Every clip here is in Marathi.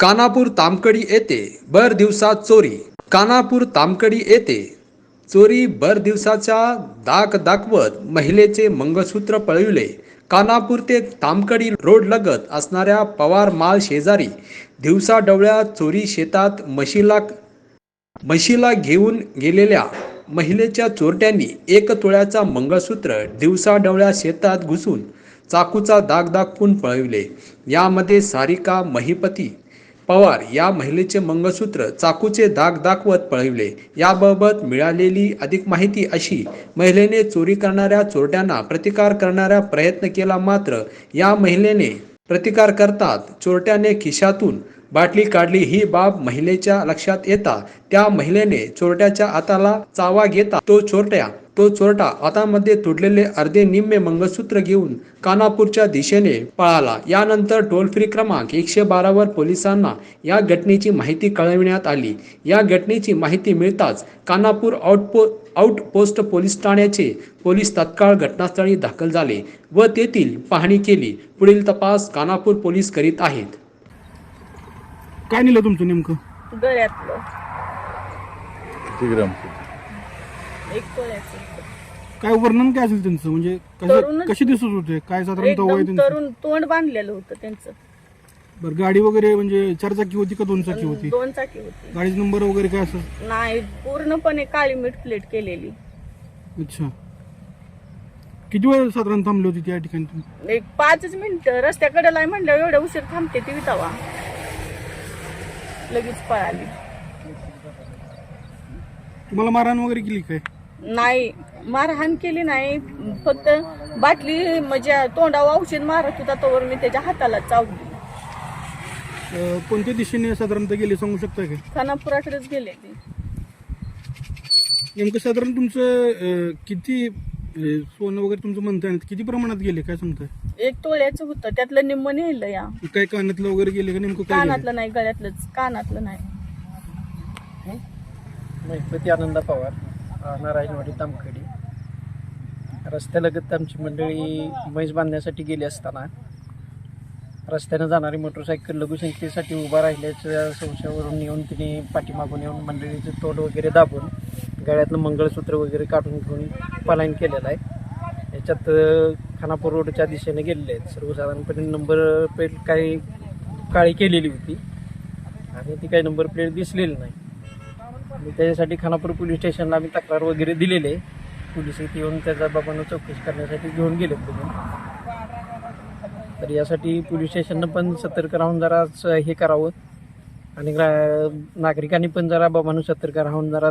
कानापूर तामकडी येथे भर दिवसात चोरी. कानापूर तामकडी येथे चोरी भर दिवसाच्या दाग दाखवत महिलेचे मंगळसूत्र पळविले. कानापूर ते तामकडी रोड लगत असणाऱ्या पवार माल शेजारी दिवसा डवळ्या चोरी शेतात म्हशीला म्हशीला घेऊन गेलेल्या महिलेच्या चोरट्यांनी एक तोळ्याचा मंगळसूत्र दिवसाढवळ्या शेतात घुसून चाकूचा दाग दाखवून पळविले. यामध्ये सारिका महिपती पवार या महिलेचे मंगळसूत्र चाकूचे दाग दाखवत पळविले. याबाबत मिळालेली अधिक माहिती अशी महिलेने चोरी करणाऱ्या चोरट्यांना प्रतिकार करणाऱ्या प्रयत्न केला मात्र या महिलेने प्रतिकार करतात चोरट्याने खिशातून बाटली काढली. ही बाब महिलेच्या लक्षात येता त्या महिलेने चोरट्याच्या हाताला चावा घेता तो चोरट्या तो चोरटा हातामध्ये तुटलेले अर्धे निम्मे मंगळसूत्र घेऊन कानापूरच्या दिशेने पळाला. यानंतर टोल फ्री क्रमांक एकशे बारावर पोलिसांना या घटनेची माहिती कळविण्यात आली. या घटनेची माहिती मिळताच कानापूर आउटपो आउटपोस्ट पोलीस ठाण्याचे पोलीस तत्काळ घटनास्थळी दाखल झाले व तेथील पाहणी केली. पुढील तपास कानापूर पोलीस करीत आहेत. काय नेलं तुमचं नेमकं? गळ्यातलं. एक तोळ्याचं काय वर्णन काय असेल त्यांचं? म्हणजे कसं तरुणच- कशी दिसत होते? काय साधारणतः वय एकदम त्यांचं? तरुण तोंड बांधलेलं होतं त्यांचं. बरं गाडी वगैरे म्हणजे चार चाकी होती का दोन चाकी होती? दोन चाकी होती. गाडीचा नंबर वगैरे काय असं? नाही पूर्णपणे काळी मीठ प्लेट केलेली. अच्छा. किती वेळ साधारण थांबली होती त्या ठिकाणी तुम्ही? एक पाचच मिनिटं. रस्त्याकडे लाई म्हणल्यावर एवढ्या उशीर थांबते ती वितावा लगेच पळाली. तुम्हाला मारहाण वगैरे केली काय? नाही मारहाण केली नाही फक्त बाटली म्हणजे तोंडावर औषध मारत होता तोवर मी त्याच्या हाताला चावली. अं, कोणत्या दिशेने साधारणतः गेले सांगू शकता काय खानापुराकडेच गेले ती नेमकं साधारण तुमचं अं, किती अं, सोनं वगैरे तुमचं म्हणताय किती प्रमाणात गेले काय सांगताय एक तोळ्याचं होतं त्यातलं निम्म नेलं या. काय कानातलं वगैरे गेले का नेमकं काय? कानातलं नाही गळ्यातलंच कानातलं नाही. महिपती आनंदा पवार. नारायणवाडी तामखडी. रस्त्यालगत आमची मंडळी म्हैस बांधण्यासाठी गेली असताना रस्त्यानं जाणारी मोटरसायकल लघुसंख्येसाठी उभा राहिल्याच्या संशयावरून येऊन तिने पाठीमागून येऊन मंडळीचं तोड वगैरे दाबून गळ्यातलं मंगळसूत्र वगैरे काढून घेऊन पलायन केलेलं आहे. याच्यात खानापूर रोडच्या दिशेने गेलेले आहेत. सर्वसाधारणपणे नंबर प्लेट काही काळी केलेली होती. आणि ती काही नंबर प्लेट दिसलेली नाही. आणि त्याच्यासाठी खानापूर पोलीस स्टेशनला आम्ही तक्रार वगैरे दिलेले पोलीस इथे येऊन त्याच्या बाबांना चौकशी करण्यासाठी घेऊन गेले तुम्ही तर यासाठी पोलीस स्टेशननं पण सतर्क राहून जरा हे करावं. आणि नागरिकांनी पण जरा बाबांनो सतर्क राहून जरा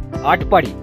Atpadi.